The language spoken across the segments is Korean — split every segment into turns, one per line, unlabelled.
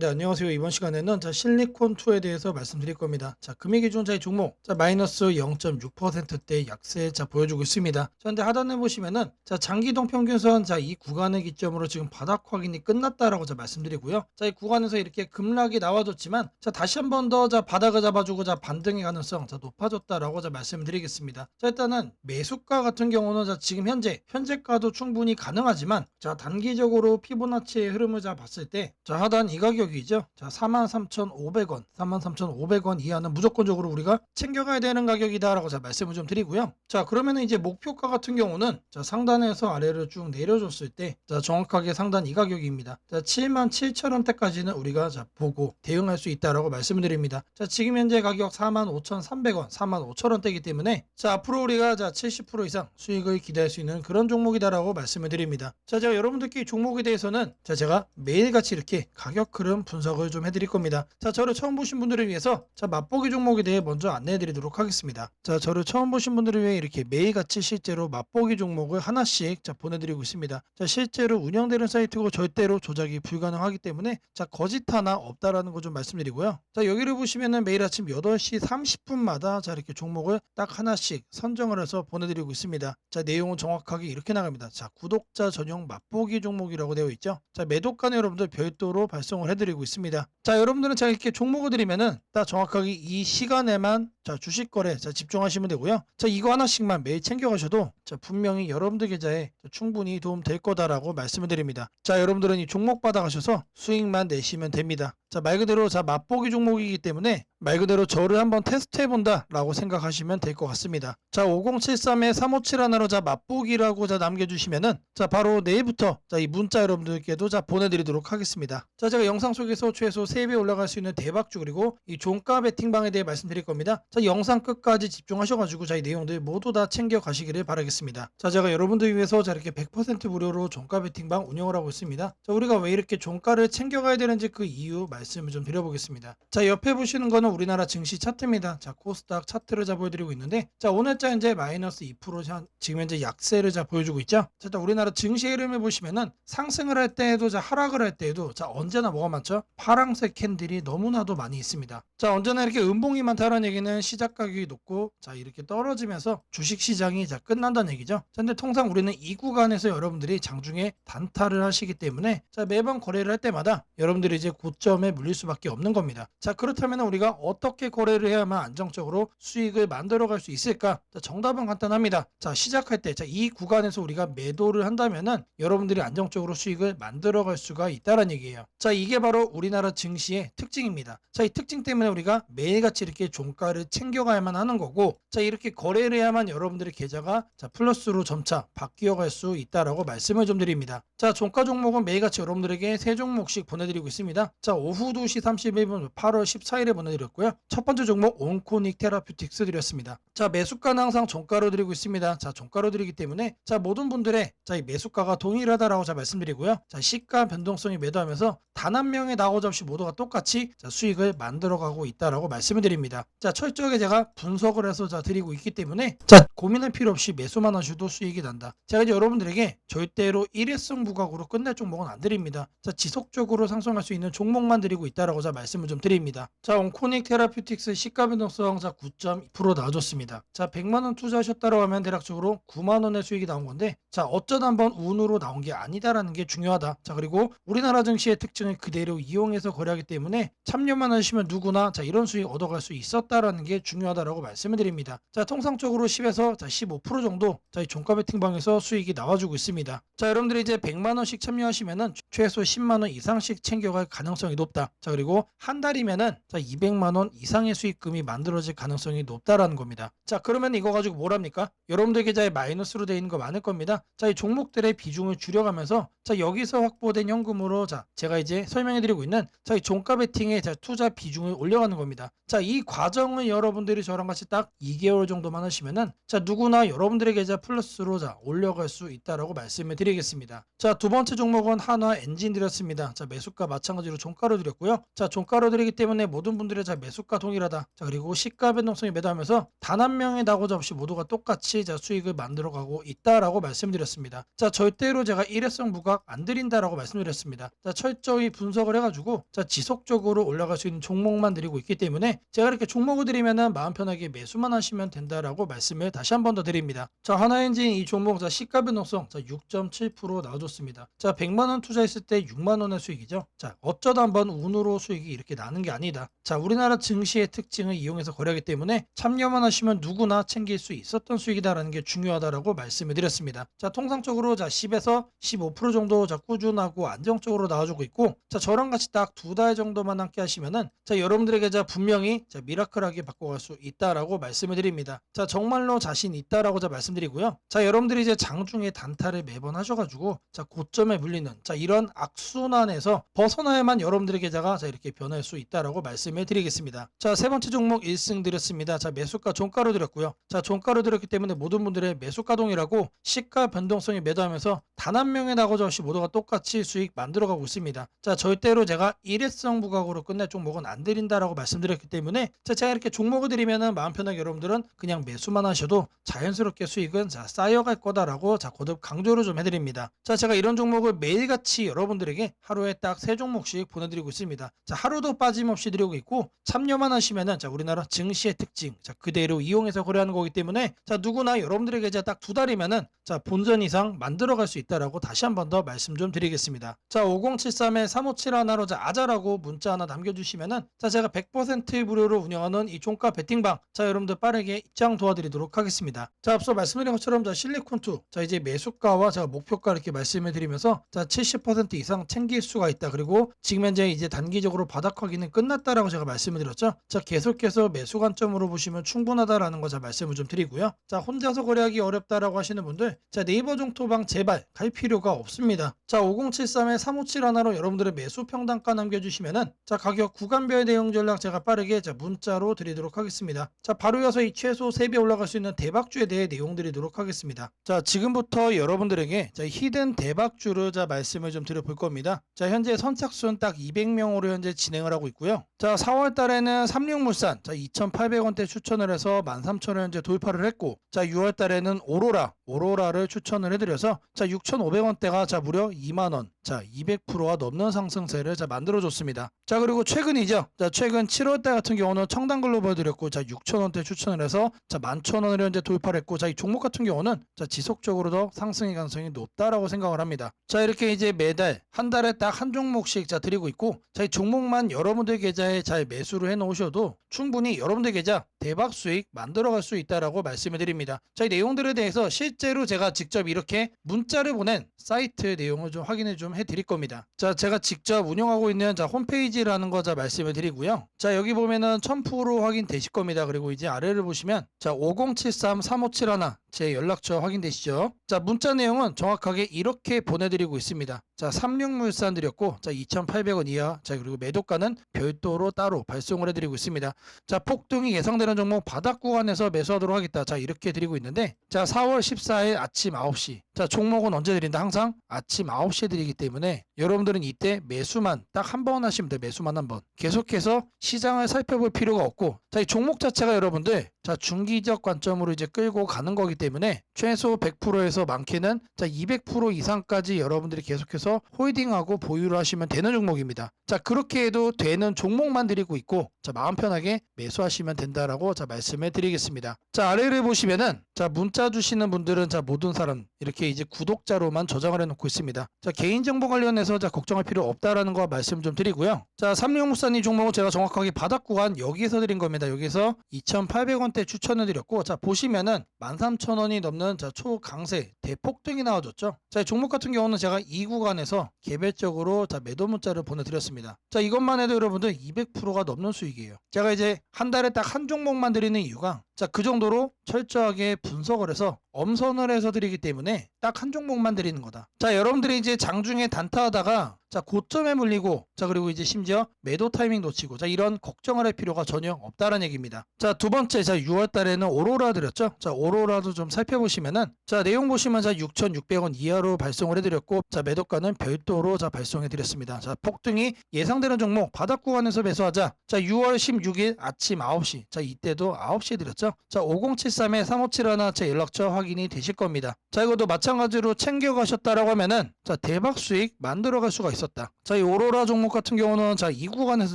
네, 안녕하세요. 이번 시간에는 자, 실리콘2에 대해서 말씀드릴 겁니다. 자, 금액 기준 자의 종목, 자, 마이너스 0.6%대 약세 자, 보여주고 있습니다. 자, 근데 하단에 보시면은 자, 장기동 평균선 자, 이 구간을 기점으로 지금 바닥 확인이 끝났다라고 자, 말씀드리고요. 자, 이 구간에서 이렇게 급락이 나와줬지만 자, 다시 한 번 더 자, 바닥을 잡아주고 자, 반등의 가능성 자, 높아졌다라고 자, 말씀드리겠습니다. 자, 일단은 매수가 같은 경우는 자, 지금 현재 현재가도 충분히 가능하지만 자, 단기적으로 피보나치의 흐름을 자, 봤을 때 자, 하단 이 가격 이죠. 자, 43,500원, 43,500원 이하는 무조건적으로 우리가 챙겨가야 되는 가격이다라고 자, 말씀을 좀 드리고요. 자, 그러면은 이제 목표가 같은 경우는 자, 상단에서 아래로 쭉 내려줬을 때 자, 정확하게 상단 이 가격입니다. 자, 77,000원대까지는 우리가 자, 보고 대응할 수 있다라고 말씀을 드립니다. 자, 지금 현재 가격 45,300원, 45,000원대이기 때문에 자, 앞으로 우리가 자, 70% 이상 수익을 기대할 수 있는 그런 종목이다라고 말씀을 드립니다. 자, 제가 여러분들께 이 종목에 대해서는 자, 제가 매일같이 이렇게 가격 흐름 분석을 좀 해드릴 겁니다. 자, 저를 처음 보신 분들을 위해서 자, 맛보기 종목에 대해 먼저 안내해 드리도록 하겠습니다. 자, 저를 처음 보신 분들을 위해 이렇게 매일같이 실제로 맛보기 종목을 하나씩 자, 보내드리고 있습니다. 자, 실제로 운영되는 사이트고 절대로 조작이 불가능하기 때문에 자, 거짓 하나 없다라는 거 좀 말씀드리고요. 자, 여기를 보시면은 매일 아침 8시 30분마다 자, 이렇게 종목을 딱 하나씩 선정을 해서 보내드리고 있습니다. 자, 내용은 정확하게 이렇게 나갑니다. 자, 구독자 전용 맛보기 종목이라고 되어 있죠. 자, 매도가는 여러분들 별도로 발송을 해드 리고 있습니다. 자, 여러분들은 제가 이렇게 종목을 드리면은 딱 정확하게 이 시간에만 자, 주식 거래 자, 집중하시면 되고요. 자, 이거 하나씩만 매일 챙겨가셔도 자, 분명히 여러분들 계좌에 자, 충분히 도움 될 거다라고 말씀을 드립니다. 자, 여러분들은 이 종목 받아가셔서 수익만 내시면 됩니다. 자, 말 그대로 자, 맛보기 종목이기 때문에 말 그대로 저를 한번 테스트 해본다 라고 생각하시면 될 것 같습니다. 자, 5073에 357 하나로 자, 맛보기라고 자, 남겨주시면은 자, 바로 내일부터 자, 이 문자 여러분들께도 자, 보내드리도록 하겠습니다. 자, 제가 영상 속에서 최소 3배 올라갈 수 있는 대박주 그리고 이 종가 베팅방에 대해 말씀드릴 겁니다. 자, 영상 끝까지 집중하셔가지고 자, 이 내용들 모두 다 챙겨 가시기를 바라겠습니다. 자, 제가 여러분들 위해서 자, 이렇게 100% 무료로 종가 베팅방 운영을 하고 있습니다. 자, 우리가 왜 이렇게 종가를 챙겨가야 되는지 그 이유 말씀을 좀 드려보겠습니다. 자, 옆에 보시는 거는 우리나라 증시 차트입니다. 자, 코스닥 차트를 자 보여드리고 있는데, 자, 오늘자 현재 마이너스 2% 자, 지금 현재 약세를 자 보여주고 있죠. 자, 일단 우리나라 증시 흐름을 보시면은 상승을 할 때에도 자, 하락을 할 때에도 자, 언제나 뭐가 많죠? 파랑색 캔들이 너무나도 많이 있습니다. 자, 언제나 이렇게 음봉이 많다는 얘기는 시작 가격이 높고, 자, 이렇게 떨어지면서 주식 시장이 자, 끝난다는 얘기죠. 자, 근데 통상 우리는 이 구간에서 여러분들이 장중에 단타를 하시기 때문에, 자, 매번 거래를 할 때마다 여러분들이 이제 고점에 물릴 수밖에 없는 겁니다. 자, 그렇다면 우리가 어떻게 거래를 해야만 안정적으로 수익을 만들어 갈 수 있을까? 자, 정답은 간단합니다. 자, 시작할 때, 자, 이 구간에서 우리가 매도를 한다면은 여러분들이 안정적으로 수익을 만들어 갈 수가 있다는 얘기예요. 자, 이게 바로 우리나라 증시의 특징입니다. 자, 이 특징 때문에 우리가 매일같이 이렇게 종가를 챙겨가야만 하는 거고, 자, 이렇게 거래를 해야만 여러분들의 계좌가 자, 플러스로 점차 바뀌어 갈 수 있다라고 말씀을 좀 드립니다. 자, 종가 종목은 매일같이 여러분들에게 세 종목씩 보내드리고 있습니다. 자, 오후 2시 31분 8월 14일에 보내드렸고요. 첫 번째 종목 온코닉 테라퓨틱스 드렸습니다. 자, 매수가는 항상 종가로 드리고 있습니다. 자, 종가로 드리기 때문에 자, 모든 분들의 자, 이 매수가가 동일하다라고 자 말씀드리고요. 자, 시가 변동성이 매도하면서 단 한 명의 나고 잡시 모두가 똑같이 자, 수익을 만들어가고 있다라고 말씀을 드립니다. 자, 철저 하게 제가 분석을 해서 자 드리고 있기 때문에 자, 고민할 필요 없이 매수만 하셔도 수익이 난다. 제가 이제 여러분들에게 절대로 일회성 부각으로 끝낼 종목은 안 드립니다. 자, 지속적으로 상승할 수 있는 종목만 드리고 있다라고 자 말씀을 좀 드립니다. 자, 온코닉 테라퓨틱스 시가 변동성 자 9.2% 나와줬습니다. 자, 100만 원 투자하셨다고 하면 대략적으로 9만 원의 수익이 나온 건데 자, 어쩌다 한번 운으로 나온 게 아니다라는 게 중요하다. 자, 그리고 우리나라 증시의 특징을 그대로 이용해서 거래하기 때문에 참여만 하시면 누구나 자, 이런 수익 얻어갈 수 있었다라는 게 중요하다라고 말씀을 드립니다. 자, 통상적으로 10에서 자, 15% 정도 자, 이 종가 베팅방에서 수익이 나와주고 있습니다. 자, 여러분들이 이제 100만 원씩 참여하시면은 최소 10만 원 이상씩 챙겨갈 가능성이 높다. 자, 그리고 한 달이면은 자, 200만 원 이상의 수익금이 만들어질 가능성이 높다라는 겁니다. 자, 그러면 이거 가지고 뭘 합니까? 여러분들 계좌에 마이너스로 되어 있는 거 많을 겁니다. 자, 이 종목들의 비중을 줄여가면서 자, 여기서 확보된 현금으로 자, 제가 이제 설명해 드리고 있는 자, 이 종가 베팅의 자, 투자 비중을 올려가는 겁니다. 자, 이 과정을 여러분들이 저랑 같이 딱 2개월 정도만 하시면은 자 누구나 여러분들의 계좌 플러스로 자 올려갈 수 있다라고 말씀을 드리겠습니다. 자 두 번째 종목은 한화 엔진 드렸습니다. 자 매수가 마찬가지로 종가로 드렸고요. 자 종가로 드리기 때문에 모든 분들의 자 매수가 동일하다. 자 그리고 시가 변동성이 매도하면서 단 한 명의 낙오자 없이 모두가 똑같이 자 수익을 만들어가고 있다라고 말씀드렸습니다. 자 절대로 제가 일회성 부각 안 드린다라고 말씀드렸습니다. 자 철저히 분석을 해가지고 자 지속적으로 올라갈 수 있는 종목만 드리고 있기 때문에 제가 이렇게 종목을 드리면 은 마음 편하게 매수만 하시면 된다라고 말씀을 다시 한 번 더 드립니다. 자 하나엔진 이 종목 자 시가 변 동성 자 6.7% 나와줬습니다. 자 100만 원 투자했을 때 6만 원의 수익이죠. 자 어쩌다 한번 운으로 수익이 이렇게 나는 게 아니다. 자 우리나라 증시의 특징을 이용해서 거래하기 때문에 참여만 하시면 누구나 챙길 수 있었던 수익이다라는 게 중요하다라고 말씀을 드렸습니다. 자 통상적으로 자 10에서 15% 정도 자 꾸준하고 안정적으로 나와주고 있고 자 저랑 같이 딱 두 달 정도만 함께 하시면은 자 여러분들에게 자 분명히 자 미라클하게 바 꿔갈 수 있다라고 말씀을 드립니다. 자 정말로 자신 있다라고 자 말씀드리고요. 자 여러분들이 이제 장중에 단타를 매번 하셔가지고 자 고점에 물리는 자 이런 악순환에서 벗어나야만 여러분들의 계좌가 자 이렇게 변할 수 있다라고 말씀을 드리겠습니다. 자 세 번째 종목 1승 드렸습니다. 자 매수가 종가로 드렸고요. 자 종가로 드렸기 때문에 모든 분들의 매수가 동이라고 시가 변동성이 매도하면서 단 한 명의 낙오자 없이 모두가 똑같이 수익 만들어가고 있습니다. 자 절대로 제가 일회성 부각으로 끝낼 종목은 안 드린다라고 말씀드렸기 때문에 자 제가 이렇게 종목을 드리면은 마음 편하게 여러분들은 그냥 매수만 하셔도 자연스럽게 수익은 자 쌓여갈 거다라고 자 거듭 강조를 좀 해드립니다. 자 제가 이런 종목을 매일같이 여러분들에게 하루에 딱 세 종목씩 보내드리고 있습니다. 자 하루도 빠짐없이 드리고 있고 참여만 하시면은 자 우리나라 증시의 특징 자 그대로 이용해서 거래하는 거기 때문에 자 누구나 여러분들의 계좌 딱두 달이면은 자 본전 이상 만들어갈 수 있다라고 다시 한 번 더 말씀 좀 드리겠습니다. 자 5073에 357 하나로 자 아자라고 문자 하나 남겨주시면은 자 제가 100% 무료로 운영하는 이종 가 베팅방 자 여러분들 빠르게 입장 도와드리도록 하겠습니다. 자 앞서 말씀드린 것처럼 자 실리콘2 자 이제 매수가와 제가 목표가 이렇게 말씀을 드리면서 자 70% 이상 챙길 수가 있다. 그리고 지금 현재 이제 단기적으로 바닥 확인은 끝났다라고 제가 말씀을 드렸죠. 자 계속해서 매수 관점으로 보시면 충분하다라는 거 자 말씀을 좀 드리고요. 자 혼자서 거래하기 어렵다라고 하시는 분들 자 네이버 종토방 제발 갈 필요가 없습니다. 자 5073에 357 하나로 여러분들의 매수 평단가 남겨주시면은 자 가격 구간별 대응 전략 제가 빠르게 자 문자로 드리도록 하겠습니다. 자 바로 이어서 이 최소 3배 올라갈 수 있는 대박주에 대해 내용 드리도록 하겠습니다. 자 지금부터 여러분들에게 자 히든 대박주를 자 말씀을 좀 드려볼 겁니다. 자 현재 선착순 딱 200명으로 현재 진행을 하고 있고요. 자 4월 달에는 삼육물산 자 2,800원대 추천을 해서 13,000원 현재 돌파를 했고 자 6월 달에는 오로라 오로라를 추천을 해드려서 자 6,500원대가 자 무려 2만 원. 자 200%가 넘는 상승세를 자 만들어줬습니다. 자 그리고 최근이죠. 자 최근 7월달 같은 경우는 청담글로벌 드렸고 자 6,000원대 추천을 해서 자 11,000원을 현재 돌파를 했고 자 이 종목 같은 경우는 자 지속적으로 더 상승의 가능성이 높다라고 생각을 합니다. 자 이렇게 이제 매달 한 달에 딱 한 종목씩 자 드리고 있고 자 이 종목만 여러분들 계좌에 잘 매수를 해 놓으셔도 충분히 여러분들 계좌 대박 수익 만들어갈 수 있다라고 말씀을 드립니다. 자 이 내용들에 대해서 실제로 제가 직접 이렇게 문자를 보낸 사이트 내용을 좀 확인을 좀 해드릴 겁니다. 자 제가 직접 운영하고 있는 자 홈페이지라는 거 자 말씀을 드리고요. 자 여기 보면은 1000% 확인 되실 겁니다. 그리고 이제 아래를 보시면 자 5073 3571 제 연락처 확인되시죠? 자 문자 내용은 정확하게 이렇게 보내드리고 있습니다. 자 36물산 드렸고 자 2,800원 이하 자 그리고 매도가는 별도로 따로 발송을 해드리고 있습니다. 자 폭등이 예상되는 종목 바닥 구간에서 매수하도록 하겠다. 자 이렇게 드리고 있는데 자 4월 14일 아침 9시 자 종목은 언제 드린다? 항상 아침 9시에 드리기 때문에 여러분들은 이때 매수만 딱 한 번 하시면 돼요. 매수만 한 번. 계속해서 시장을 살펴볼 필요가 없고 자 이 종목 자체가 여러분들 자 중기적 관점으로 이제 끌고 가는 거기 때문에 최소 100%에서 많게는 자 200% 이상까지 여러분들이 계속해서 홀딩하고 보유를 하시면 되는 종목입니다. 자 그렇게 해도 되는 종목만 드리고 있고 자 마음 편하게 매수하시면 된다라고 자 말씀을 드리겠습니다. 자 아래를 보시면은 자 문자 주시는 분들은 자 모든 사람 이렇게 이제 구독자로만 저장을 해 놓고 있습니다. 자 개인 정보 관련해서 자 걱정할 필요 없다라는 거 말씀 좀 드리고요. 자 삼룡무사님 종목은 제가 정확하게 바닥 구간 여기에서 드린 겁니다. 여기서 2,800원 대 추천을 드렸고 자 보시면은 13,000원이 넘는 자 초강세 대폭등이 나와줬죠. 자이 종목 같은 경우는 제가 이 구간에서 개별적으로 자 매도 문자를 보내드렸습니다. 자 이것만 해도 여러분들 200%가 넘는 수익이에요. 제가 이제 한 달에 딱 한 종목만 드리는 이유가 자 그 정도로 철저하게 분석을 해서 엄선을 해서 드리기 때문에 딱 한 종목만 드리는 거다. 자 여러분들이 이제 장중에 단타하다가 자 고점에 물리고 자 그리고 이제 심지어 매도 타이밍 놓치고 자 이런 걱정을 할 필요가 전혀 없다는 얘기입니다. 자 두 번째 자 6월 달에는 오로라 드렸죠. 자 오로라도 좀 살펴보시면은 자 내용 보시면 자 6,600원 이하로 발송을 해 드렸고 자 매도가는 별도로 자 발송해 드렸습니다. 자 폭등이 예상되는 종목 바닥 구간에서 매수하자. 자 6월 16일 아침 9시 자 이때도 9시에 드렸죠. 자 5073에 3571 제 연락처 확인이 되실 겁니다. 자 이것도 마찬가지로 챙겨가셨다라고 하면은 자 대박 수익 만들어갈 수가 있었다. 자 이 오로라 종목 같은 경우는 자이 구간에서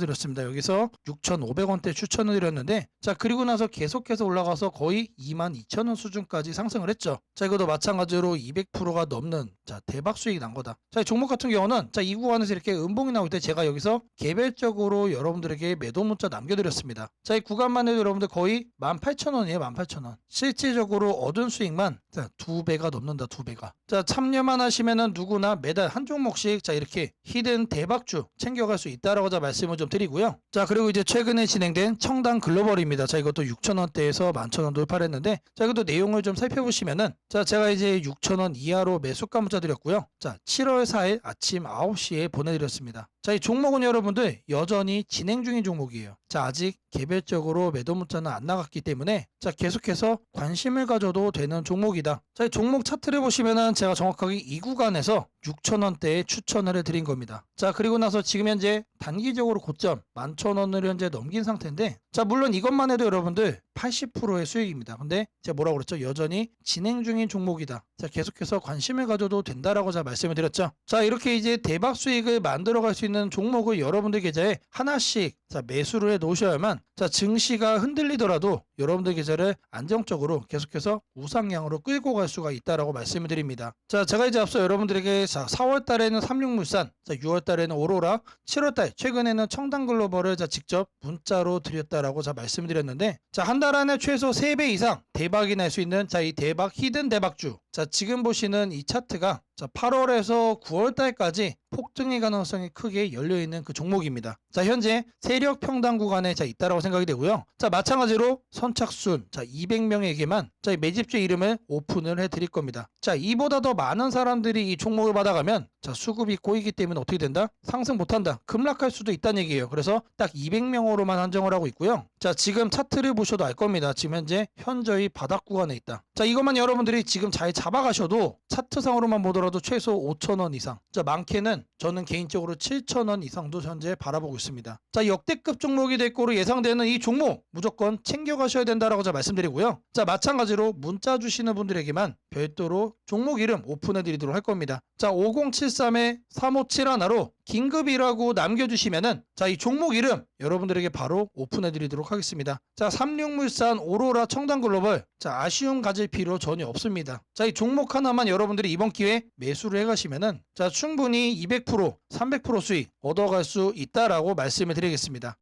드렸습니다. 여기서 6,500원대 추천을 드렸는데 자 그리고 나서 계속해서 올라가서 거의 22,000원 수준까지 상승을 했죠. 자 이것도 마찬가지로 200%가 넘는 자 대박 수익이 난 거다. 자 이 종목 같은 경우는 자이 구간에서 이렇게 음봉이 나올 때 제가 여기서 개별적으로 여러분들에게 매도 문자 남겨드렸습니다. 자 이 구간만 해도 여러분들 거의 18,000 원이에요. 18,000원. 실질적으로 얻은 수익만 자, 두 배가 넘는다. 두 배가. 자 참여만 하시면은 누구나 매달 한 종목씩 자 이렇게 히든 대박주 챙겨갈 수 있다라고 자 말씀을 좀 드리고요. 자 그리고 이제 최근에 진행된 청당 글로벌입니다. 자 이것도 6,000원대에서 11,000원 돌파를 했는데 자 이것도 내용을 좀 살펴보시면은 자 제가 이제 6,000원 이하로 매수가 문자 드렸고요. 자 7월 4일 아침 9시에 보내드렸습니다. 자 이 종목은 여러분들 여전히 진행 중인 종목이에요. 자 아직 개별적으로 매도 문자는 안 나갔기 때문에 자 계속해서 관심을 가져도 되는 종목이다. 자 이 종목 차트를 보시면은 제가 정확하게 이 구간에서 6,000원대에 추천을 해드린 겁니다. 자 그리고 나서 지금 현재 단기적으로 고점 11,000원을 현재 넘긴 상태인데 자 물론 이것만 해도 여러분들 80%의 수익입니다. 근데 제가 뭐라고 그랬죠? 여전히 진행 중인 종목이다. 자 계속해서 관심을 가져도 된다라고 제가 말씀을 드렸죠. 자 이렇게 이제 대박 수익을 만들어갈 수 있는 종목을 여러분들 계좌에 하나씩 자 매수를 해 놓으셔야만 자 증시가 흔들리더라도 여러분들 계좌를 안정적으로 계속해서 우상향으로 끌고 갈 수가 있다라고 말씀을 드립니다. 자 제가 이제 앞서 여러분들에게 자 4월 달에는 삼육물산, 자 6월 달에는 오로라, 7월 달 최근에는 청당 글로벌을 자 직접 문자로 드렸다라고 자 말씀을 드렸는데 자 한 달 안에 최소 3배 이상 대박이 날 수 있는 자 이 대박 히든 대박주 자 지금 보시는 이 차트가 자 8월에서 9월 달까지 폭등의 가능성이 크게 열려 있는 그 종목입니다. 자 현재 세력 평당 구간에 자 있다라고 생각이 되고요. 자 마찬가지로 선착순 자 200명에게만 자이 매집주 이름을 오픈을 해 드릴 겁니다. 자 이보다 더 많은 사람들이 이 종목을 받아가면 자 수급이 꼬이기 때문에 어떻게 된다? 상승 못 한다. 급락할 수도 있다는 얘기예요. 그래서 딱 200명으로만 한정을 하고 있고요. 자 지금 차트를 보셔도 알 겁니다. 지금 현재 현저히 바닥 구간에 있다. 자 이것만 여러분들이 지금 잘 잡아가셔도 차트상으로만 보더라도 최소 5천원 이상. 자 많게는 저는 개인적으로 7천원 이상도 현재 바라보고 있습니다. 자 역대급 종목이 될 거로 예상되는 이 종목 무조건 챙겨가셔야 된다라고 말씀드리고요. 자 마찬가지로 문자 주시는 분들에게만 별도로 종목 이름 오픈해 드리도록 할 겁니다. 자 5073에 3571로 긴급이라고 남겨주시면은 자 이 종목 이름 여러분들에게 바로 오픈해드리도록 하겠습니다. 자 삼육물산 오로라 청담글로벌 자 아쉬움 가질 필요 전혀 없습니다. 자 이 종목 하나만 여러분들이 이번 기회에 매수를 해가시면은 자 충분히 200% 300% 수익 얻어갈 수 있다라고 말씀을 드리겠습니다.